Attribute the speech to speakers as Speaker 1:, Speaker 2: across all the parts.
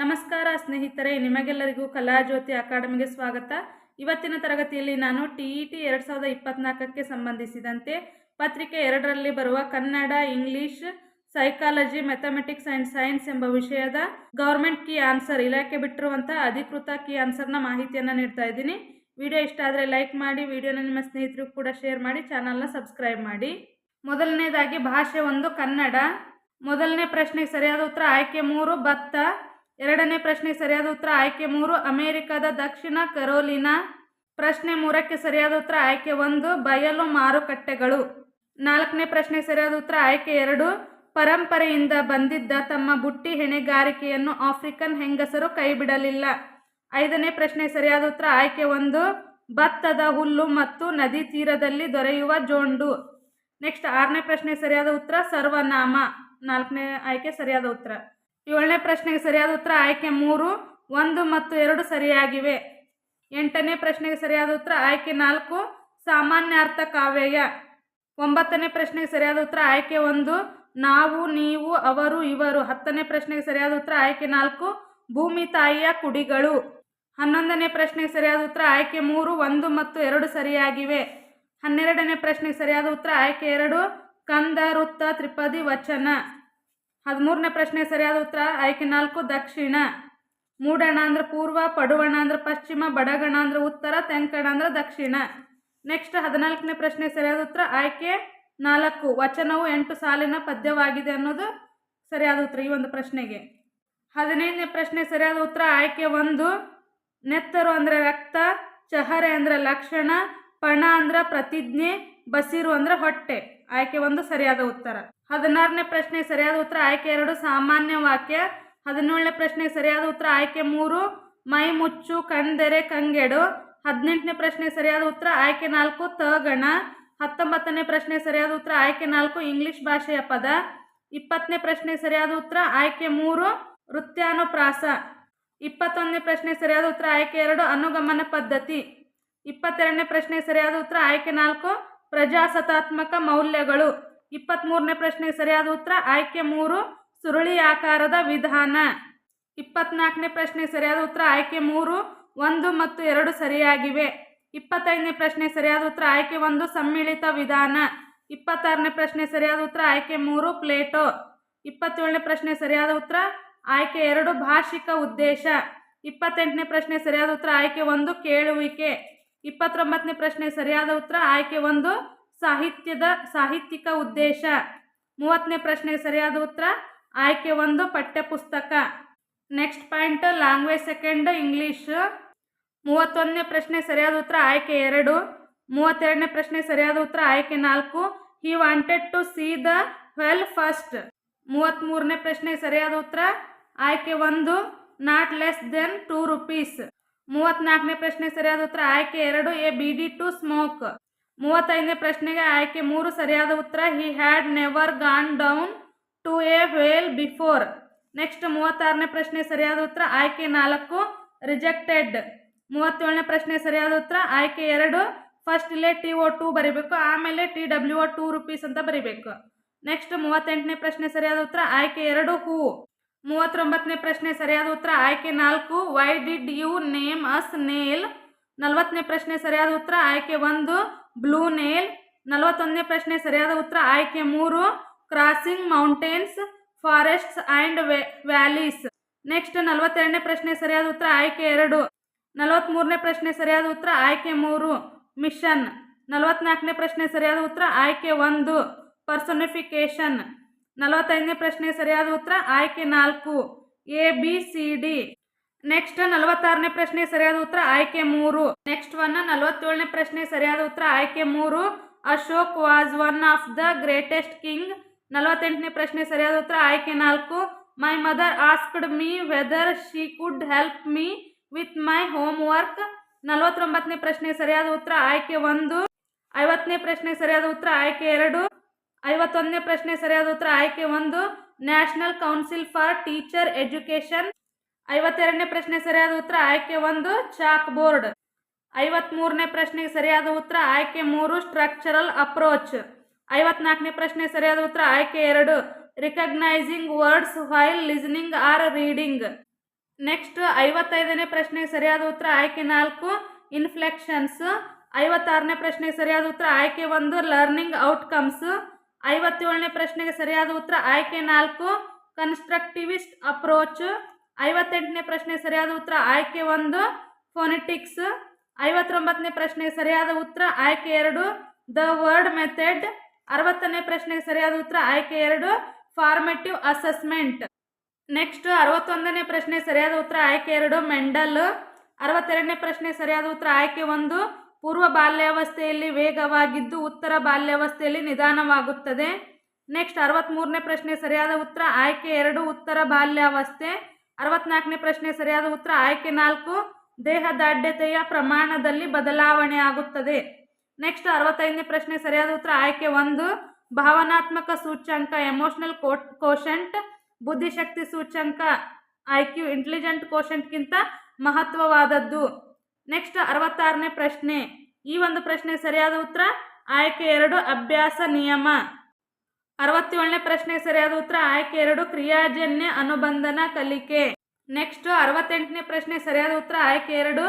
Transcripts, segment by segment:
Speaker 1: ನಮಸ್ಕಾರ ಸ್ನೇಹಿತರೆ, ನಿಮಗೆಲ್ಲರಿಗೂ ಕಲಾಜ್ಯೋತಿ ಅಕಾಡೆಮಿಗೆ ಸ್ವಾಗತ. ಇವತ್ತಿನ ತರಗತಿಯಲ್ಲಿ ನಾನು ಟಿ ಇ ಟಿ ಎರಡು ಸಾವಿರದ ಇಪ್ಪತ್ನಾಲ್ಕಕ್ಕೆ ಸಂಬಂಧಿಸಿದಂತೆ ಪತ್ರಿಕೆ ಎರಡರಲ್ಲಿ ಬರುವ Kannada, English psychology mathematics and science ಎಂಬ ವಿಷಯದ ಗೌರ್ಮೆಂಟ್ ಕೀ ಆನ್ಸರ್, ಇಲಾಖೆ ಬಿಟ್ಟಿರುವಂಥ ಅಧಿಕೃತ ಕೀ ಆನ್ಸರ್ನ ಮಾಹಿತಿಯನ್ನು ನೀಡ್ತಾ ಇದ್ದೀನಿ. ವಿಡಿಯೋ ಇಷ್ಟ ಆದರೆ ಲೈಕ್ ಮಾಡಿ, ವಿಡಿಯೋನ ನಿಮ್ಮ ಸ್ನೇಹಿತರಿಗೂ ಕೂಡ ಶೇರ್ ಮಾಡಿ, ಚಾನಲ್ನ ಸಬ್ಸ್ಕ್ರೈಬ್ ಮಾಡಿ. ಮೊದಲನೇದಾಗಿ ಭಾಷೆ ಒಂದು ಕನ್ನಡ. ಮೊದಲನೇ ಪ್ರಶ್ನೆಗೆ ಸರಿಯಾದ ಉತ್ತರ ಆಯ್ಕೆ ಮೂರು ಭತ್ತ ಎರಡನೇ ಪ್ರಶ್ನೆ ಸರಿಯಾದ ಉತ್ತರ ಆಯ್ಕೆ ಮೂರು. ಅಮೆರಿಕದ ದಕ್ಷಿಣ ಕರೋಲಿನಾ ಪ್ರಶ್ನೆ ಮೂರಕ್ಕೆ ಸರಿಯಾದ ಉತ್ತರ ಆಯ್ಕೆ ಒಂದು. ಬಯಲು ಮಾರುಕಟ್ಟೆಗಳು. ನಾಲ್ಕನೇ ಪ್ರಶ್ನೆ ಸರಿಯಾದ ಉತ್ತರ ಆಯ್ಕೆ ಎರಡು. ಪರಂಪರೆಯಿಂದ ಬಂದಿದ್ದ ತಮ್ಮ ಬುಟ್ಟಿ ಹೆಣೆಗಾರಿಕೆಯನ್ನು ಆಫ್ರಿಕನ್ ಹೆಂಗಸರು ಕೈಬಿಡಲಿಲ್ಲ. ಐದನೇ ಪ್ರಶ್ನೆ ಸರಿಯಾದ ಉತ್ತರ ಆಯ್ಕೆ ಒಂದು. ಭತ್ತದ ಹುಲ್ಲು ಮತ್ತು ನದಿ ತೀರದಲ್ಲಿ ದೊರೆಯುವ ಜೋಂಡು. ನೆಕ್ಸ್ಟ್ ಆರನೇ ಪ್ರಶ್ನೆ ಸರಿಯಾದ ಉತ್ತರ ಸರ್ವನಾಮ. ನಾಲ್ಕನೇ ಆಯ್ಕೆ ಸರಿಯಾದ ಉತ್ತರ. ಏಳನೇ ಪ್ರಶ್ನೆಗೆ ಸರಿಯಾದ ಉತ್ತರ ಆಯ್ಕೆ ಮೂರು, ಒಂದು ಮತ್ತು ಎರಡು ಸರಿಯಾಗಿವೆ. ಎಂಟನೇ ಪ್ರಶ್ನೆಗೆ ಸರಿಯಾದ ಉತ್ತರ ಆಯ್ಕೆ ನಾಲ್ಕು ಸಾಮಾನ್ಯಾರ್ಥ ಕಾವ್ಯಯ. ಒಂಬತ್ತನೇ ಪ್ರಶ್ನೆಗೆ ಸರಿಯಾದ ಉತ್ತರ ಆಯ್ಕೆ ಒಂದು, ನಾವು, ನೀವು, ಅವರು, ಇವರು. ಹತ್ತನೇ ಪ್ರಶ್ನೆಗೆ ಸರಿಯಾದ ಉತ್ತರ ಆಯ್ಕೆ ನಾಲ್ಕು, ಭೂಮಿ, ತಾಯಿಯ ಕುಡಿಗಳು. ಹನ್ನೊಂದನೇ ಪ್ರಶ್ನೆಗೆ ಸರಿಯಾದ ಉತ್ತರ ಆಯ್ಕೆ ಮೂರು, ಒಂದು ಮತ್ತು ಎರಡು ಸರಿಯಾಗಿವೆ. ಹನ್ನೆರಡನೇ ಪ್ರಶ್ನೆಗೆ ಸರಿಯಾದ ಉತ್ತರ ಆಯ್ಕೆ ಎರಡು, ಕಂದ, ವೃತ್ತ, ತ್ರಿಪದಿ, ವಚನ. ಹದಿಮೂರನೇ ಪ್ರಶ್ನೆ ಸರಿಯಾದ ಉತ್ತರ. ಆಯ್ಕೆ ನಾಲ್ಕು, ದಕ್ಷಿಣ. ಮೂಡಣ ಅಂದ್ರೆ ಪೂರ್ವ, ಪಡುವಣ ಅಂದ್ರೆ ಪಶ್ಚಿಮ, ಬಡಗಣ ಅಂದ್ರೆ ಉತ್ತರ, ತೆಂಕಣ ಅಂದ್ರೆ ದಕ್ಷಿಣ. ನೆಕ್ಸ್ಟ್ ಹದಿನಾಲ್ಕನೇ ಪ್ರಶ್ನೆ ಸರಿಯಾದ ಉತ್ತರ. ಆಯ್ಕೆ ನಾಲ್ಕು, ವಚನವು ಎಂಟು ಸಾಲಿನ ಪದ್ಯವಾಗಿದೆ ಅನ್ನೋದು ಸರಿಯಾದ ಉತ್ತರ ಈ ಒಂದು ಪ್ರಶ್ನೆಗೆ. ಹದಿನೈದನೇ ಪ್ರಶ್ನೆ ಸರಿಯಾದ ಉತ್ತರ. ಆಯ್ಕೆ ಒಂದು, ನೆತ್ತರು ಅಂದರೆ ರಕ್ತ, ಚಹರೆ ಅಂದರೆ ಲಕ್ಷಣ, ಪಣ ಅಂದ್ರೆ ಪ್ರತಿಜ್ಞೆ, ಬಸಿರು ಅಂದ್ರೆ ಹೊಟ್ಟೆ. ಆಯ್ಕೆ ಒಂದು ಸರಿಯಾದ ಉತ್ತರ. ಹದಿನಾರನೇ ಪ್ರಶ್ನೆ ಸರಿಯಾದ ಉತ್ತರ ಆಯ್ಕೆ ಎರಡು, ಸಾಮಾನ್ಯ ವಾಕ್ಯ. ಹದಿನೇಳನೇ ಪ್ರಶ್ನೆ ಸರಿಯಾದ ಉತ್ತರ ಆಯ್ಕೆ ಮೂರು, ಮೈ ಮುಚ್ಚು, ಕಣ್ದೆರೆ, ಕಂಗೆಡು. ಹದಿನೆಂಟನೇ ಪ್ರಶ್ನೆ ಸರಿಯಾದ ಉತ್ತರ ಆಯ್ಕೆ ನಾಲ್ಕು ತಗಣ ಹತ್ತೊಂಬತ್ತನೇ ಪ್ರಶ್ನೆ ಸರಿಯಾದ ಉತ್ತರ ಆಯ್ಕೆ ನಾಲ್ಕು, ಇಂಗ್ಲಿಷ್ ಭಾಷೆಯ ಪದ. ಇಪ್ಪತ್ತನೇ ಪ್ರಶ್ನೆ ಸರಿಯಾದ ಉತ್ತರ ಆಯ್ಕೆ ಮೂರು ವೃತ್ಯಾನುಪ್ರಾಸ ಇಪ್ಪತ್ತೊಂದನೇ ಪ್ರಶ್ನೆ ಸರಿಯಾದ ಉತ್ತರ ಆಯ್ಕೆ ಎರಡು, ಅನುಗಮನ ಪದ್ಧತಿ. ಇಪ್ಪತ್ತೆರಡನೇ ಪ್ರಶ್ನೆ ಸರಿಯಾದ ಉತ್ತರ ಆಯ್ಕೆ ನಾಲ್ಕು, ಪ್ರಜಾಸತ್ತಾತ್ಮಕ ಮೌಲ್ಯಗಳು. ಇಪ್ಪತ್ತ್ಮೂರನೇ ಪ್ರಶ್ನೆಗೆ ಸರಿಯಾದ ಉತ್ತರ, ಆಯ್ಕೆ ಮೂರು, ಸುರುಳಿ ಆಕಾರದ ವಿಧಾನ. ಇಪ್ಪತ್ನಾಲ್ಕನೇ ಪ್ರಶ್ನೆಗೆ ಸರಿಯಾದ ಉತ್ತರ, ಆಯ್ಕೆ ಮೂರು, ಒಂದು ಮತ್ತು ಎರಡು ಸರಿಯಾಗಿವೆ. ಇಪ್ಪತ್ತೈದನೇ ಪ್ರಶ್ನೆ ಸರಿಯಾದ ಉತ್ತರ, ಆಯ್ಕೆ ಒಂದು, ಸಮ್ಮಿಳಿತ ವಿಧಾನ. ಇಪ್ಪತ್ತಾರನೇ ಪ್ರಶ್ನೆ ಸರಿಯಾದ ಉತ್ತರ, ಆಯ್ಕೆ ಮೂರು, ಪ್ಲೇಟೋ. ಇಪ್ಪತ್ತೇಳನೇ ಪ್ರಶ್ನೆ ಸರಿಯಾದ ಉತ್ತರ, ಆಯ್ಕೆ ಎರಡು, ಭಾಷಿಕ ಉದ್ದೇಶ. ಇಪ್ಪತ್ತೆಂಟನೇ ಪ್ರಶ್ನೆ ಸರಿಯಾದ ಉತ್ತರ, ಆಯ್ಕೆ ಒಂದು, ಕೇಳುವಿಕೆ. ಇಪ್ಪತ್ತೊಂಬತ್ತನೇ ಪ್ರಶ್ನೆ ಸರಿಯಾದ ಉತ್ತರ, ಆಯ್ಕೆ ಒಂದು ಸಾಹಿತ್ಯದ ಸಾಹಿತ್ಯಿಕ ಉದ್ದೇಶ. ಮೂವತ್ತನೇ ಪ್ರಶ್ನೆಗೆ ಸರಿಯಾದ ಉತ್ತರ, ಆಯ್ಕೆ ಒಂದು ಪಠ್ಯಪುಸ್ತಕ next point, language second, English. ಮೂವತ್ತೊಂದನೇ ಪ್ರಶ್ನೆ ಸರಿಯಾದ ಉತ್ತರ, ಆಯ್ಕೆ ಎರಡು. ಮೂವತ್ತೆರಡನೇ ಪ್ರಶ್ನೆ ಸರಿಯಾದ ಉತ್ತರ, ಆಯ್ಕೆ ನಾಲ್ಕು. He wanted to see the well first ಮೂವತ್ತ್ಮೂರನೇ ಪ್ರಶ್ನೆ ಸರಿಯಾದ ಉತ್ತರ, ಆಯ್ಕೆ ಒಂದು not less than two rupees ಮೂವತ್ತ್ನಾಲ್ಕನೇ ಪ್ರಶ್ನೆ ಸರಿಯಾದ ಉತ್ತರ, ಆಯ್ಕೆ ಎರಡು A B D to smoke ಮೂವತ್ತೈದನೇ ಪ್ರಶ್ನೆಗೆ ಆಯ್ಕೆ ಮೂರು ಸರಿಯಾದ ಉತ್ತರ. He had never gone down to a whale before next ಮೂವತ್ತಾರನೇ ಪ್ರಶ್ನೆ ಸರಿಯಾದ ಉತ್ತರ. ಆಯ್ಕೆ ನಾಲ್ಕು ರಿಜೆಕ್ಟೆಡ್ ಮೂವತ್ತೇಳನೇ ಪ್ರಶ್ನೆ ಸರಿಯಾದ ಉತ್ತರ. ಆಯ್ಕೆ ಎರಡು ಫಸ್ಟ್ ಇಲ್ಲೇ ಟಿ ಒ ಟು ಬರೀಬೇಕು, ಆಮೇಲೆ T W O two rupees ಅಂತ ಬರೀಬೇಕು. ನೆಕ್ಸ್ಟ್ ಮೂವತ್ತೆಂಟನೇ ಪ್ರಶ್ನೆ ಸರಿಯಾದ ಉತ್ತರ. ಆಯ್ಕೆ ಎರಡು ಹೂ ಮೂವತ್ತೊಂಬತ್ತನೇ ಪ್ರಶ್ನೆ ಸರಿಯಾದ ಉತ್ತರ. ಆಯ್ಕೆ ನಾಲ್ಕು why did you name us nail ನಲವತ್ತನೇ ಪ್ರಶ್ನೆ ಸರಿಯಾದ ಉತ್ತರ. ಆಯ್ಕೆ ಒಂದು ಬ್ಲೂ ನೇಲ್, ನಲವತ್ತೊಂದನೇ ಪ್ರಶ್ನೆ ಸರಿಯಾದ ಉತ್ತರ. ಆಯ್ಕೆ ಮೂರು, crossing mountains, forests and valleys. Next ನಲವತ್ತೆರಡನೇ ಪ್ರಶ್ನೆ ಸರಿಯಾದ ಉತ್ತರ. ಆಯ್ಕೆ ಎರಡು ನಲವತ್ತ್ಮೂರನೇ ಪ್ರಶ್ನೆ ಸರಿಯಾದ ಉತ್ತರ. ಆಯ್ಕೆ ಮೂರು, ಮಿಷನ್. ನಲವತ್ನಾಲ್ಕನೇ ಪ್ರಶ್ನೆ ಸರಿಯಾದ ಉತ್ತರ. ಆಯ್ಕೆ ಒಂದು ಪರ್ಸೊನಿಫಿಕೇಶನ್ ನಲವತ್ತೈದನೇ ಪ್ರಶ್ನೆ ಸರಿಯಾದ ಉತ್ತರ. ಆಯ್ಕೆ ನಾಲ್ಕು, A, B, C, D. Next ನಲವತ್ತಾರನೇ ಪ್ರಶ್ನೆ ಸರಿಯಾದ ಉತ್ತರ ಆಯ್ಕೆ ಮೂರು. ನೆಕ್ಸ್ಟ್ ಒನ್ ನಲವತ್ತೇಳನೇ ಪ್ರಶ್ನೆ ಸರಿಯಾದ ಉತ್ತರ ಆಯ್ಕೆ ಮೂರು. Ashok was one of the greatest king ನಲವತ್ತೆಂಟನೇ ಪ್ರಶ್ನೆ ಸರಿಯಾದ ಉತ್ತರ ಆಯ್ಕೆ ನಾಲ್ಕು. My mother asked me whether she could help me with my homework ನಲವತ್ತೊಂಬತ್ತನೇ ಪ್ರಶ್ನೆ ಸರಿಯಾದ ಉತ್ತರ ಆಯ್ಕೆ ಒಂದು. ಐವತ್ತನೇ ಪ್ರಶ್ನೆ ಸರಿಯಾದ ಉತ್ತರ ಆಯ್ಕೆ ಎರಡು. ಐವತ್ತೊಂದನೇ ಪ್ರಶ್ನೆ ಸರಿಯಾದ ಉತ್ತರ ಆಯ್ಕೆ ಒಂದು. National Council for Teacher Education ಐವತ್ತೆರಡನೇ ಪ್ರಶ್ನೆ ಸರಿಯಾದ ಉತ್ತರ, ಆಯ್ಕೆ ಒಂದು ಚಾಕ್ ಬೋರ್ಡ್ ಐವತ್ಮೂರನೇ ಪ್ರಶ್ನೆಗೆ ಸರಿಯಾದ ಉತ್ತರ, ಆಯ್ಕೆ ಮೂರು ಸ್ಟ್ರಕ್ಚರಲ್ ಅಪ್ರೋಚ್ ಐವತ್ನಾಲ್ಕನೇ ಪ್ರಶ್ನೆ ಸರಿಯಾದ ಉತ್ತರ, ಆಯ್ಕೆ ಎರಡು recognising words while listening or reading next ಐವತ್ತೈದನೇ ಪ್ರಶ್ನೆಗೆ ಸರಿಯಾದ ಉತ್ತರ, ಆಯ್ಕೆ ನಾಲ್ಕು ಇನ್ಫ್ಲೆಕ್ಷನ್ಸ್ ಐವತ್ತಾರನೇ ಪ್ರಶ್ನೆಗೆ ಸರಿಯಾದ ಉತ್ತರ, ಆಯ್ಕೆ ಒಂದು ಲರ್ನಿಂಗ್ ಔಟ್ಕಮ್ಸ್ ಐವತ್ತೇಳನೇ ಪ್ರಶ್ನೆಗೆ ಸರಿಯಾದ ಉತ್ತರ, ಆಯ್ಕೆ ನಾಲ್ಕು ಕನ್ಸ್ಟ್ರಕ್ಟಿವಿಸ್ಟ್ ಅಪ್ರೋಚ್ ಐವತ್ತೆಂಟನೇ ಪ್ರಶ್ನೆ ಸರಿಯಾದ ಉತ್ತರ, ಆಯ್ಕೆ ಒಂದು ಫೋನೆಟಿಕ್ಸ್ ಐವತ್ತೊಂಬತ್ತನೇ ಪ್ರಶ್ನೆ ಸರಿಯಾದ ಉತ್ತರ, ಆಯ್ಕೆ ಎರಡು ದ ವರ್ಡ್ ಮೆಥಡ್ ಅರವತ್ತನೇ ಪ್ರಶ್ನೆಗೆ ಸರಿಯಾದ ಉತ್ತರ, ಆಯ್ಕೆ ಎರಡು ಫಾರ್ಮೆಟಿವ್ ಅಸೆಸ್ಮೆಂಟ್ ನೆಕ್ಸ್ಟ್ ಅರವತ್ತೊಂದನೇ ಪ್ರಶ್ನೆ ಸರಿಯಾದ ಉತ್ತರ, ಆಯ್ಕೆ ಎರಡು ಮೆಂಡಲ್ ಅರವತ್ತೆರಡನೇ ಪ್ರಶ್ನೆ ಸರಿಯಾದ ಉತ್ತರ, ಆಯ್ಕೆ ಒಂದು, ಪೂರ್ವ ಬಾಲ್ಯಾವಸ್ಥೆಯಲ್ಲಿ ವೇಗವಾಗಿದ್ದು ಉತ್ತರ ಬಾಲ್ಯಾವಸ್ಥೆಯಲ್ಲಿ ನಿಧಾನವಾಗುತ್ತದೆ. ನೆಕ್ಸ್ಟ್ ಅರವತ್ತ್ಮೂರನೇ ಪ್ರಶ್ನೆ ಸರಿಯಾದ ಉತ್ತರ, ಆಯ್ಕೆ ಎರಡು, ಉತ್ತರ ಬಾಲ್ಯಾವಸ್ಥೆ. ಅರವತ್ನಾಲ್ಕನೇ ಪ್ರಶ್ನೆ ಸರಿಯಾದ ಉತ್ತರ. ಆಯ್ಕೆ ನಾಲ್ಕು ದೇಹದಾಢ್ಯತೆಯ ಪ್ರಮಾಣದಲ್ಲಿ ಬದಲಾವಣೆ ಆಗುತ್ತದೆ. ನೆಕ್ಸ್ಟ್ ಅರವತ್ತೈದನೇ ಪ್ರಶ್ನೆ ಸರಿಯಾದ ಉತ್ತರ. ಆಯ್ಕೆ ಒಂದು, ಭಾವನಾತ್ಮಕ ಸೂಚ್ಯಂಕ ಎಮೋಷನಲ್ ಕೋಶಂಟ್ ಬುದ್ಧಿಶಕ್ತಿ ಸೂಚ್ಯಂಕ ಐ ಕ್ಯೂ ಇಂಟೆಲಿಜೆಂಟ್ ಕೋಶಂಟ್ಗಿಂತ ಮಹತ್ವವಾದದ್ದು. ನೆಕ್ಸ್ಟ್ ಅರವತ್ತಾರನೇ ಪ್ರಶ್ನೆ. ಈ ಒಂದು ಪ್ರಶ್ನೆ ಸರಿಯಾದ ಉತ್ತರ. ಆಯ್ಕೆ ಎರಡು, ಅಭ್ಯಾಸ ನಿಯಮ. ಅರವತ್ತೇಳನೇ ಪ್ರಶ್ನೆ ಸರಿಯಾದ ಉತ್ತರ ಆಯ್ಕೆ ಎರಡು, ಕ್ರಿಯಾಜನ್ಯ ಅನುಬಂಧನ ಕಲಿಕೆ. ನೆಕ್ಸ್ಟ್ ಅರವತ್ತೆಂಟನೇ ಪ್ರಶ್ನೆ ಸರಿಯಾದ ಉತ್ತರ ಆಯ್ಕೆ ಎರಡು,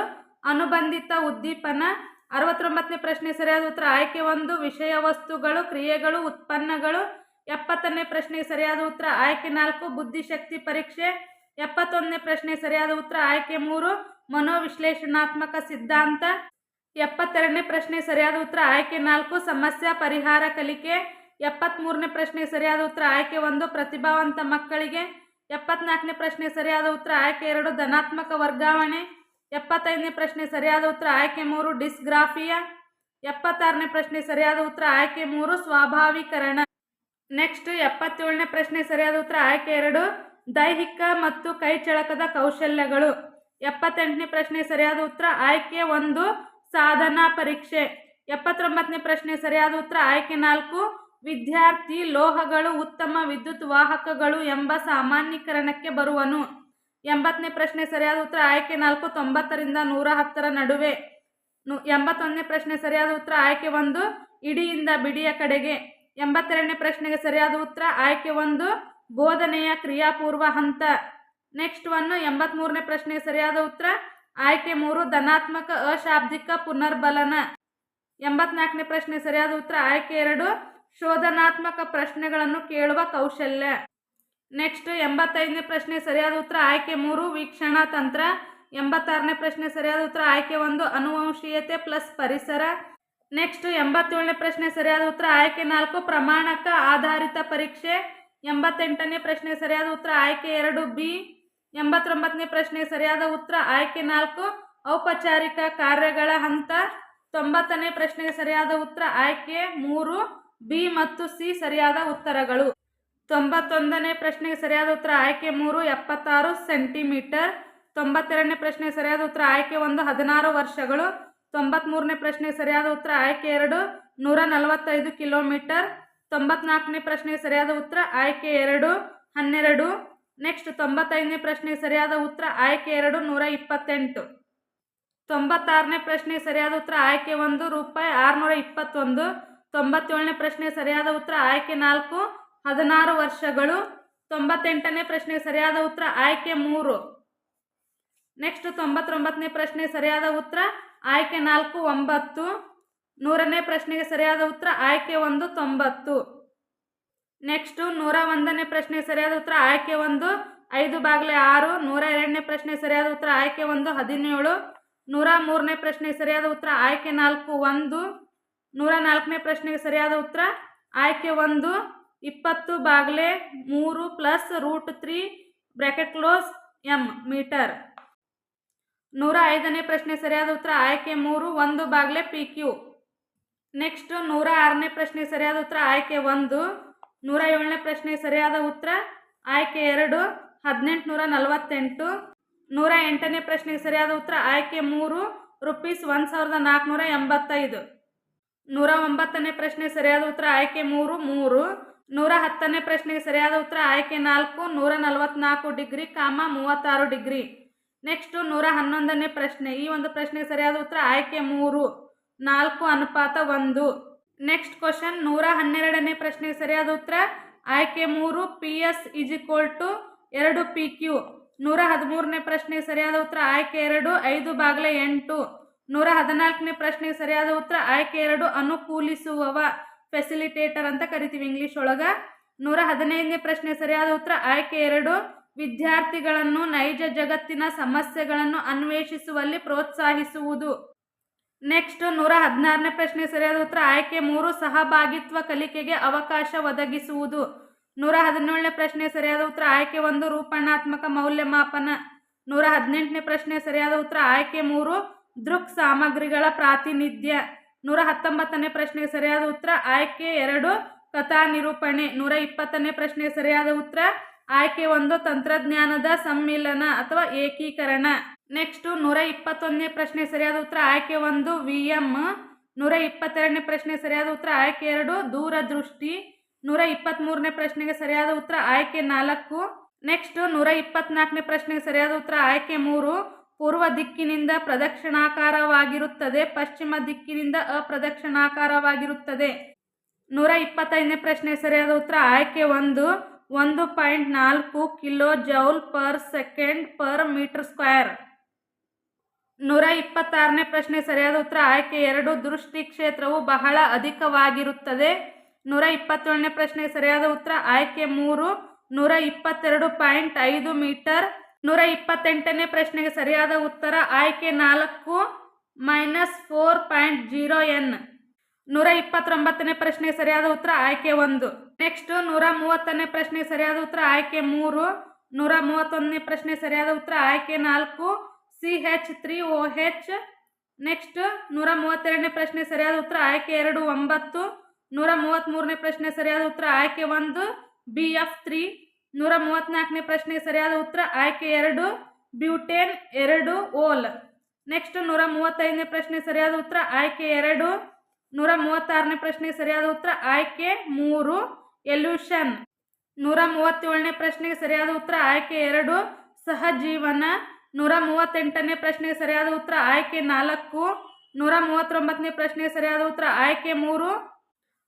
Speaker 1: ಅನುಬಂಧಿತ ಉದ್ದೀಪನ. ಅರವತ್ತೊಂಬತ್ತನೇ ಪ್ರಶ್ನೆ ಸರಿಯಾದ ಉತ್ತರ ಆಯ್ಕೆ ಒಂದು, ವಿಷಯ ವಸ್ತುಗಳು, ಕ್ರಿಯೆಗಳು, ಉತ್ಪನ್ನಗಳು. ಎಪ್ಪತ್ತನೇ ಪ್ರಶ್ನೆಗೆ ಸರಿಯಾದ ಉತ್ತರ ಆಯ್ಕೆ ನಾಲ್ಕು, ಬುದ್ಧಿಶಕ್ತಿ ಪರೀಕ್ಷೆ. ಎಪ್ಪತ್ತೊಂದನೇ ಪ್ರಶ್ನೆ ಸರಿಯಾದ ಉತ್ತರ ಆಯ್ಕೆ ಮೂರು, ಮನೋವಿಶ್ಲೇಷಣಾತ್ಮಕ ಸಿದ್ಧಾಂತ. ಎಪ್ಪತ್ತೆರಡನೇ ಪ್ರಶ್ನೆ ಸರಿಯಾದ ಉತ್ತರ ಆಯ್ಕೆ ನಾಲ್ಕು, ಸಮಸ್ಯೆ ಪರಿಹಾರ ಕಲಿಕೆ. ಎಪ್ಪತ್ತ್ಮೂರನೇ ಪ್ರಶ್ನೆ ಸರಿಯಾದ ಉತ್ತರ ಆಯ್ಕೆ ಒಂದು, ಪ್ರತಿಭಾವಂತ ಮಕ್ಕಳಿಗೆ ಎಪ್ಪತ್ನಾಲ್ಕನೇ ಪ್ರಶ್ನೆ ಸರಿಯಾದ ಉತ್ತರ ಆಯ್ಕೆ ಎರಡು, ಧನಾತ್ಮಕ ವರ್ಗಾವಣೆ. ಎಪ್ಪತ್ತೈದನೇ ಪ್ರಶ್ನೆ ಸರಿಯಾದ ಉತ್ತರ ಆಯ್ಕೆ ಮೂರು, ಡಿಸ್ಗ್ರಾಫಿಯಾ. ಎಪ್ಪತ್ತಾರನೇ ಪ್ರಶ್ನೆ ಸರಿಯಾದ ಉತ್ತರ ಆಯ್ಕೆ ಮೂರು, ಸ್ವಾಭಾವೀಕರಣ. ನೆಕ್ಸ್ಟ್, ಎಪ್ಪತ್ತೇಳನೇ ಪ್ರಶ್ನೆ ಸರಿಯಾದ ಉತ್ತರ ಆಯ್ಕೆ ಎರಡು, ದೈಹಿಕ ಮತ್ತು ಕೈಚಳಕದ ಕೌಶಲ್ಯಗಳು. ಎಪ್ಪತ್ತೆಂಟನೇ ಪ್ರಶ್ನೆ ಸರಿಯಾದ ಉತ್ತರ ಆಯ್ಕೆ ಒಂದು, ಸಾಧನಾ ಪರೀಕ್ಷೆ. ಎಪ್ಪತ್ತೊಂಬತ್ತನೇ ಪ್ರಶ್ನೆ ಸರಿಯಾದ ಉತ್ತರ ಆಯ್ಕೆ ನಾಲ್ಕು ವಿದ್ಯಾರ್ಥಿ ಲೋಹಗಳು ಉತ್ತಮ ವಿದ್ಯುತ್ ವಾಹಕಗಳು ಎಂಬ ಸಾಮಾನ್ಯೀಕರಣಕ್ಕೆ ಬರುವನು. ಎಂಬತ್ತನೇ ಪ್ರಶ್ನೆ ಸರಿಯಾದ ಉತ್ತರ ಆಯ್ಕೆ ನಾಲ್ಕು ತೊಂಬತ್ತರಿಂದ ನೂರ ಹತ್ತರ ನಡುವೆ. ಎಂಬತ್ತೊಂದನೇ ಪ್ರಶ್ನೆ ಸರಿಯಾದ ಉತ್ತರ ಆಯ್ಕೆ ಒಂದು, ಇಡಿಯಿಂದ ಬಿಡಿಯ ಕಡೆಗೆ. ಎಂಬತ್ತೆರಡನೇ ಪ್ರಶ್ನೆಗೆ ಸರಿಯಾದ ಉತ್ತರ ಆಯ್ಕೆ ಒಂದು, ಬೋಧನೆಯ ಕ್ರಿಯಾಪೂರ್ವ ಹಂತ. ನೆಕ್ಸ್ಟ್ ಒಂದು, ಎಂಬತ್ಮೂರನೇ ಪ್ರಶ್ನೆಗೆ ಸರಿಯಾದ ಉತ್ತರ ಆಯ್ಕೆ ಮೂರು, ಧನಾತ್ಮಕ ಅಶಾಬ್ದಿಕ ಪುನರ್ಬಲನ. ಎಂಬತ್ನಾಲ್ಕನೇ ಪ್ರಶ್ನೆ ಸರಿಯಾದ ಉತ್ತರ ಆಯ್ಕೆ ಎರಡು ಶೋಧನಾತ್ಮಕ ಪ್ರಶ್ನೆಗಳನ್ನು ಕೇಳುವ ಕೌಶಲ್ಯ. ನೆಕ್ಸ್ಟ್ ಎಂಬತ್ತೈದನೇ ಪ್ರಶ್ನೆ ಸರಿಯಾದ ಉತ್ತರ ಆಯ್ಕೆ ಮೂರು, ವೀಕ್ಷಣಾ ತಂತ್ರ. ಎಂಬತ್ತಾರನೇ ಪ್ರಶ್ನೆ ಸರಿಯಾದ ಉತ್ತರ ಆಯ್ಕೆ ಒಂದು, ಅನುವಂಶೀಯತೆ ಪ್ಲಸ್ ಪರಿಸರ. ನೆಕ್ಸ್ಟ್ ಎಂಬತ್ತೇಳನೇ ಪ್ರಶ್ನೆ ಸರಿಯಾದ ಉತ್ತರ ಆಯ್ಕೆ ನಾಲ್ಕು, ಪ್ರಮಾಣಕ ಆಧಾರಿತ ಪರೀಕ್ಷೆ. ಎಂಬತ್ತೆಂಟನೇ ಪ್ರಶ್ನೆ ಸರಿಯಾದ ಉತ್ತರ ಆಯ್ಕೆ ಎರಡು, ಬಿ. ಎಂಬತ್ತೊಂಬತ್ತನೇ ಪ್ರಶ್ನೆ ಸರಿಯಾದ ಉತ್ತರ ಆಯ್ಕೆ ನಾಲ್ಕು, ಔಪಚಾರಿಕ ಕಾರ್ಯಗಳ ಹಂತ. ತೊಂಬತ್ತನೇ ಪ್ರಶ್ನೆಗೆ ಸರಿಯಾದ ಉತ್ತರ ಆಯ್ಕೆ ಮೂರು ಬಿ ಮತ್ತು ಸಿ ಸರಿಯಾದ ಉತ್ತರಗಳು. ತೊಂಬತ್ತೊಂದನೇ ಪ್ರಶ್ನೆಗೆ ಸರಿಯಾದ ಉತ್ತರ ಆಯ್ಕೆ ಮೂರು, ಎಪ್ಪತ್ತಾರು ಸೆಂಟಿಮೀಟರ್. ತೊಂಬತ್ತೆರಡನೇ ಪ್ರಶ್ನೆಗೆ ಸರಿಯಾದ ಉತ್ತರ ಆಯ್ಕೆ ಒಂದು, ಹದಿನಾರು ವರ್ಷಗಳು. ತೊಂಬತ್ಮೂರನೇ ಪ್ರಶ್ನೆಗೆ ಸರಿಯಾದ ಉತ್ತರ ಆಯ್ಕೆ ಎರಡು, ನೂರ ನಲವತ್ತೈದು ಕಿಲೋಮೀಟರ್. ತೊಂಬತ್ನಾಲ್ಕನೇ ಪ್ರಶ್ನೆಗೆ ಸರಿಯಾದ ಉತ್ತರ ಆಯ್ಕೆ ಎರಡು, ಹನ್ನೆರಡು. ನೆಕ್ಸ್ಟ್ ತೊಂಬತ್ತೈದನೇ ಪ್ರಶ್ನೆಗೆ ಸರಿಯಾದ ಉತ್ತರ ಆಯ್ಕೆ ಎರಡು, ನೂರ ಇಪ್ಪತ್ತೆಂಟು. ತೊಂಬತ್ತಾರನೇ ಪ್ರಶ್ನೆಗೆ ಸರಿಯಾದ ಉತ್ತರ ಆಯ್ಕೆ ಒಂದು, ರೂಪಾಯಿ ಆರುನೂರ ಇಪ್ಪತ್ತೊಂದು. ತೊಂಬತ್ತೇಳನೇ ಪ್ರಶ್ನೆ ಸರಿಯಾದ ಉತ್ತರ ಆಯ್ಕೆ ನಾಲ್ಕು, ಹದಿನಾರು ವರ್ಷಗಳು. ತೊಂಬತ್ತೆಂಟನೇ ಪ್ರಶ್ನೆ ಸರಿಯಾದ ಉತ್ತರ ಆಯ್ಕೆ ಮೂರು. ನೆಕ್ಸ್ಟ್ ತೊಂಬತ್ತೊಂಬತ್ತನೇ ಪ್ರಶ್ನೆ ಸರಿಯಾದ ಉತ್ತರ ಆಯ್ಕೆ ನಾಲ್ಕು, ಒಂಬತ್ತು. ನೂರನೇ ಪ್ರಶ್ನೆಗೆ ಸರಿಯಾದ ಉತ್ತರ ಆಯ್ಕೆ ಒಂದು, ತೊಂಬತ್ತು. ನೆಕ್ಸ್ಟು ನೂರ ಒಂದನೇ ಪ್ರಶ್ನೆ ಸರಿಯಾದ ಉತ್ತರ ಆಯ್ಕೆ ಒಂದು, ಐದು ಬಾಗಿಲೆ ಆರು. ನೂರ ಎರಡನೇ ಪ್ರಶ್ನೆ ಸರಿಯಾದ ಉತ್ತರ ಆಯ್ಕೆ ಒಂದು, ಹದಿನೇಳು. ನೂರ ಮೂರನೇ ಪ್ರಶ್ನೆ ಸರಿಯಾದ ಉತ್ತರ ಆಯ್ಕೆ ನಾಲ್ಕು, ಒಂದು. ನೂರ ನಾಲ್ಕನೇ ಪ್ರಶ್ನೆಗೆ ಸರಿಯಾದ ಉತ್ತರ? ಆಯ್ಕೆ ಒಂದು, ಇಪ್ಪತ್ತು ಬಾಗ್ಲೆ ಮೂರು plus root three bracket close M metre. ನೂರ ಐದನೇ ಪ್ರಶ್ನೆ ಸರಿಯಾದ ಉತ್ತರ? ಆಯ್ಕೆ ಮೂರು, ಒಂದು ಬಾಗ್ಲೆ ಪಿ ಕ್ಯೂ. ನೆಕ್ಸ್ಟ್ ನೂರ ಆರನೇ ಪ್ರಶ್ನೆ ಸರಿಯಾದ ಉತ್ತರ? ಆಯ್ಕೆ ಒಂದು, ನೂರ ಏಳನೇ ಪ್ರಶ್ನೆ ಸರಿಯಾದ ಉತ್ತರ? ಆಯ್ಕೆ ಎರಡು ಹದಿನೆಂಟು ನೂರ ನಲವತ್ತೆಂಟು. ನೂರ ಎಂಟನೇ ಪ್ರಶ್ನೆಗೆ ಸರಿಯಾದ ಉತ್ತರ? ಆಯ್ಕೆ ಮೂರು, ರುಪೀಸ್ ಒಂದು ಸಾವಿರದ ನಾಲ್ಕುನೂರ ಎಂಬತ್ತೈದು. ನೂರ ಒಂಬತ್ತನೇ ಪ್ರಶ್ನೆ ಸರಿಯಾದ ಉತ್ತರ ಆಯ್ಕೆ ಮೂರು ಮೂರು. ನೂರ ಹತ್ತನೇ ಪ್ರಶ್ನೆಗೆ ಸರಿಯಾದ ಉತ್ತರ ಆಯ್ಕೆ ನಾಲ್ಕು ನೂರ ನಲವತ್ನಾಲ್ಕು ಡಿಗ್ರಿ, ಕಾಮ ಮೂವತ್ತಾರು ಡಿಗ್ರಿ. ನೆಕ್ಸ್ಟು ನೂರ ಹನ್ನೊಂದನೇ ಪ್ರಶ್ನೆ. ಈ ಒಂದು ಪ್ರಶ್ನೆಗೆ ಸರಿಯಾದ ಉತ್ತರ ಆಯ್ಕೆ ಮೂರು, ನಾಲ್ಕು, ಅನುಪಾತ ಒಂದು. ನೆಕ್ಸ್ಟ್ ಕ್ವಶನ್ ನೂರ ಹನ್ನೆರಡನೇ ಪ್ರಶ್ನೆಗೆ ಸರಿಯಾದ ಉತ್ತರ ಆಯ್ಕೆ ಮೂರು P S is equal to ಎರಡು ಪಿ ಕ್ಯೂ. ನೂರ ಹದಿಮೂರನೇ ಪ್ರಶ್ನೆಗೆ ಸರಿಯಾದ ಉತ್ತರ ಆಯ್ಕೆ ಎರಡು, ಐದು ಬಾಗಿಲೆ ಎಂಟು. ನೂರ ಹದಿನಾಲ್ಕನೇ ಪ್ರಶ್ನೆಗೆ ಸರಿಯಾದ ಉತ್ತರ ಆಯ್ಕೆ ಎರಡು ಅನುಕೂಲಿಸುವವ ಫೆಸಿಲಿಟೇಟರ್ ಅಂತ ಕರಿತೀವಿ ಇಂಗ್ಲಿಷ್ ಒಳಗ. ನೂರ ಹದಿನೈದನೇ ಪ್ರಶ್ನೆ ಸರಿಯಾದ ಉತ್ತರ ಆಯ್ಕೆ ಎರಡು ವಿದ್ಯಾರ್ಥಿಗಳನ್ನು ನೈಜ ಜಗತ್ತಿನ ಸಮಸ್ಯೆಗಳನ್ನು ಅನ್ವೇಷಿಸುವಲ್ಲಿ ಪ್ರೋತ್ಸಾಹಿಸುವುದು. ನೆಕ್ಸ್ಟ್ ನೂರ ಹದಿನಾರನೇ ಪ್ರಶ್ನೆ ಸರಿಯಾದ ಉತ್ತರ ಆಯ್ಕೆ ಮೂರು ಸಹಭಾಗಿತ್ವ ಕಲಿಕೆಗೆ ಅವಕಾಶ ಒದಗಿಸುವುದು. ನೂರ ಹದಿನೇಳನೇ ಪ್ರಶ್ನೆ ಸರಿಯಾದ ಉತ್ತರ ಆಯ್ಕೆ ಒಂದು ರೂಪಣಾತ್ಮಕ ಮೌಲ್ಯಮಾಪನ. ನೂರ ಹದಿನೆಂಟನೇ ಪ್ರಶ್ನೆ ಸರಿಯಾದ ಉತ್ತರ ಆಯ್ಕೆ ಮೂರು ದೃಕ್ ಸಾಮಗ್ರಿಗಳ ಪ್ರಾತಿನಿಧ್ಯ. ನೂರ ಹತ್ತೊಂಬತ್ತನೇ ಪ್ರಶ್ನೆಗೆ ಸರಿಯಾದ ಉತ್ತರ. ಆಯ್ಕೆ ಎರಡು, ಕಥಾ ನಿರೂಪಣೆ. ನೂರ ಇಪ್ಪತ್ತನೇ ಪ್ರಶ್ನೆಗೆ ಸರಿಯಾದ ಉತ್ತರ. ಆಯ್ಕೆ ಒಂದು, ತಂತ್ರಜ್ಞಾನದ ಸಮ್ಮಿಲನ ಅಥವಾ ಏಕೀಕರಣ. ನೆಕ್ಸ್ಟ್, ನೂರ ಇಪ್ಪತ್ತೊಂದನೇ ಪ್ರಶ್ನೆ ಸರಿಯಾದ ಉತ್ತರ. ಆಯ್ಕೆ ಒಂದು ವಿ ಎಂ ನೂರ ಇಪ್ಪತ್ತೆರಡನೇ ಪ್ರಶ್ನೆ ಸರಿಯಾದ ಉತ್ತರ. ಆಯ್ಕೆ ಎರಡು, ದೂರದೃಷ್ಟಿ. ನೂರ ಇಪ್ಪತ್ತ್ಮೂರನೇ ಪ್ರಶ್ನೆಗೆ ಸರಿಯಾದ ಉತ್ತರ. ಆಯ್ಕೆ ನಾಲ್ಕು. ನೆಕ್ಸ್ಟ್, ನೂರ ಇಪ್ಪತ್ನಾಲ್ಕನೇ ಪ್ರಶ್ನೆಗೆ ಸರಿಯಾದ ಉತ್ತರ. ಆಯ್ಕೆ ಮೂರು ಪೂರ್ವ ದಿಕ್ಕಿನಿಂದ ಪ್ರದಕ್ಷಿಣಾಕಾರವಾಗಿರುತ್ತದೆ, ಪಶ್ಚಿಮ ದಿಕ್ಕಿನಿಂದ ಅಪ್ರದಕ್ಷಿಣಾಕಾರವಾಗಿರುತ್ತದೆ. ನೂರ ಇಪ್ಪತ್ತೈದನೇ ಪ್ರಶ್ನೆ ಸರಿಯಾದ ಉತ್ತರ, ಆಯ್ಕೆ ಒಂದು ಒಂದು ಪಾಯಿಂಟ್ ನಾಲ್ಕು kilo joule per second per metre square. ನೂರ ಇಪ್ಪತ್ತಾರನೇ ಪ್ರಶ್ನೆ ಸರಿಯಾದ ಉತ್ತರ, ಆಯ್ಕೆ ಎರಡು, ದೃಷ್ಟಿ ಕ್ಷೇತ್ರವು ಬಹಳ ಅಧಿಕವಾಗಿರುತ್ತದೆ. ನೂರ ಇಪ್ಪತ್ತೇಳನೇ ಪ್ರಶ್ನೆ ಸರಿಯಾದ ಉತ್ತರ, ಆಯ್ಕೆ ಮೂರು, ನೂರ ಇಪ್ಪತ್ತೆರಡು ಪಾಯಿಂಟ್ ಐದು ಮೀಟರ್ ನೂರ ಇಪ್ಪತ್ತೆಂಟನೇ ಪ್ರಶ್ನೆಗೆ ಸರಿಯಾದ ಉತ್ತರ ಆಯ್ಕೆ ನಾಲ್ಕು minus four point zero N. ನೂರ ಇಪ್ಪತ್ತೊಂಬತ್ತನೇ ಪ್ರಶ್ನೆಗೆ ಸರಿಯಾದ ಉತ್ತರ ಆಯ್ಕೆ ಒಂದು. ನೆಕ್ಸ್ಟ್ ನೂರ ಮೂವತ್ತನೇ ಪ್ರಶ್ನೆಗೆ ಸರಿಯಾದ ಉತ್ತರ ಆಯ್ಕೆ ಮೂರು. ನೂರ ಮೂವತ್ತೊಂದನೇ ಪ್ರಶ್ನೆ ಸರಿಯಾದ ಉತ್ತರ ಆಯ್ಕೆ ನಾಲ್ಕು. C H three O H next ನೂರ ಮೂವತ್ತೆರಡನೇ ಪ್ರಶ್ನೆ ಸರಿಯಾದ ಉತ್ತರ ಆಯ್ಕೆ ಎರಡು, ಒಂಬತ್ತು. ನೂರ ಮೂವತ್ತ್ಮೂರನೇ ಪ್ರಶ್ನೆ ಸರಿಯಾದ ಉತ್ತರ ಆಯ್ಕೆ ಒಂದು. B F three. ನೂರ ಮೂವತ್ನಾಲ್ಕನೇ ಪ್ರಶ್ನೆಗೆ ಸರಿಯಾದ ಉತ್ತರ, ಆಯ್ಕೆ ಎರಡು, ಬ್ಯೂಟೇನ್ ಎರಡು, ಓಲ್. ನೆಕ್ಸ್ಟ್ ನೂರ ಮೂವತ್ತೈದನೇ ಪ್ರಶ್ನೆ ಸರಿಯಾದ ಉತ್ತರ, ಆಯ್ಕೆ ಎರಡು. ನೂರ ಮೂವತ್ತಾರನೇ ಪ್ರಶ್ನೆ ಸರಿಯಾದ ಉತ್ತರ, ಆಯ್ಕೆ ಮೂರು. ಎಲ್ಯೂಷನ್ ನೂರ ಮೂವತ್ತೇಳನೇ ಪ್ರಶ್ನೆಗೆ ಸರಿಯಾದ ಉತ್ತರ, ಆಯ್ಕೆ ಎರಡು. ಸಹಜೀವನ. ನೂರ ಮೂವತ್ತೆಂಟನೇ ಪ್ರಶ್ನೆಗೆ ಸರಿಯಾದ ಉತ್ತರ, ಆಯ್ಕೆ ನಾಲ್ಕು. ನೂರ ಮೂವತ್ತೊಂಬತ್ತನೇ ಪ್ರಶ್ನೆಗೆ ಸರಿಯಾದ ಉತ್ತರ, ಆಯ್ಕೆ ಮೂರು.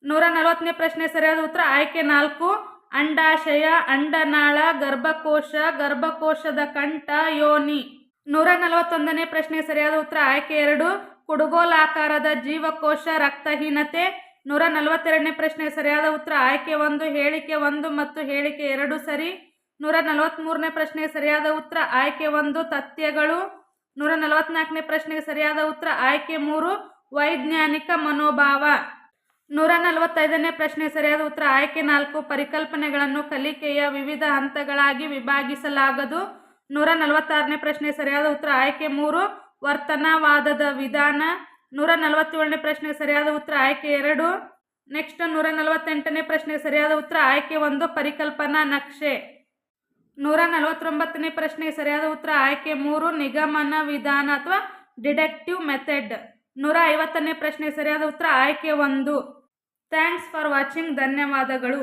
Speaker 1: ನೂರ ನಲವತ್ತನೇ ಪ್ರಶ್ನೆ ಸರಿಯಾದ ಉತ್ತರ, ಆಯ್ಕೆ ನಾಲ್ಕು. ಅಂಡಾಶಯ, ಅಂಡನಾಳ, ಗರ್ಭಕೋಶ, ಗರ್ಭಕೋಶದ ಕಂಠ, ಯೋನಿ. ನೂರ ನಲವತ್ತೊಂದನೇ ಪ್ರಶ್ನೆ ಸರಿಯಾದ ಉತ್ತರ ಆಯ್ಕೆ ಎರಡು. ಕುಡುಗೋಲಾಕಾರದ ಜೀವಕೋಶ, ರಕ್ತಹೀನತೆ. ನೂರ ನಲವತ್ತೆರಡನೇ ಪ್ರಶ್ನೆ ಸರಿಯಾದ ಉತ್ತರ ಆಯ್ಕೆ ಒಂದು, ಹೇಳಿಕೆ ಒಂದು ಮತ್ತು ಹೇಳಿಕೆ ಎರಡು ಸರಿ. ನೂರ ನಲವತ್ತ್ಮೂರನೇ ಪ್ರಶ್ನೆ ಸರಿಯಾದ ಉತ್ತರ ಆಯ್ಕೆ ಒಂದು, ತಥ್ಯಗಳು. ನೂರ ನಲವತ್ನಾಲ್ಕನೇ ಪ್ರಶ್ನೆಗೆ ಸರಿಯಾದ ಉತ್ತರ ಆಯ್ಕೆ ಮೂರು, ವೈಜ್ಞಾನಿಕ ಮನೋಭಾವ. ನೂರ ನಲವತ್ತೈದನೇ ಪ್ರಶ್ನೆ ಸರಿಯಾದ ಉತ್ತರ. ಆಯ್ಕೆ ನಾಲ್ಕು, ಪರಿಕಲ್ಪನೆಗಳನ್ನು ಕಲಿಕೆಯ ವಿವಿಧ ಹಂತಗಳಾಗಿ ವಿಭಾಗಿಸಲಾಗದು. ನೂರ ನಲವತ್ತಾರನೇ ಪ್ರಶ್ನೆ ಸರಿಯಾದ ಉತ್ತರ. ಆಯ್ಕೆ ಮೂರು, ವರ್ತನವಾದದ ವಿಧಾನ. ನೂರ ನಲವತ್ತೇಳನೇ ಪ್ರಶ್ನೆ ಸರಿಯಾದ ಉತ್ತರ. ಆಯ್ಕೆ ಎರಡು, ನೆಕ್ಸ್ಟ್ ನೂರ ನಲವತ್ತೆಂಟನೇ ಪ್ರಶ್ನೆ ಸರಿಯಾದ ಉತ್ತರ. ಆಯ್ಕೆ ಒಂದು, ಪರಿಕಲ್ಪನಾ ನಕ್ಷೆ. ನೂರ ನಲವತ್ತೊಂಬತ್ತನೇ ಪ್ರಶ್ನೆ ಸರಿಯಾದ ಉತ್ತರ. ಆಯ್ಕೆ ಮೂರು, ನಿಗಮನ ವಿಧಾನ ಅಥವಾ ಡಿಡೆಕ್ಟಿವ್ ಮೆಥಡ್. ನೂರ ಐವತ್ತನೇ ಪ್ರಶ್ನೆ ಸರಿಯಾದ ಉತ್ತರ ಆಯ್ಕೆ ಒಂದು. ಥ್ಯಾಂಕ್ಸ್ ಫಾರ್ ವಾಚಿಂಗ್ ಧನ್ಯವಾದಗಳು.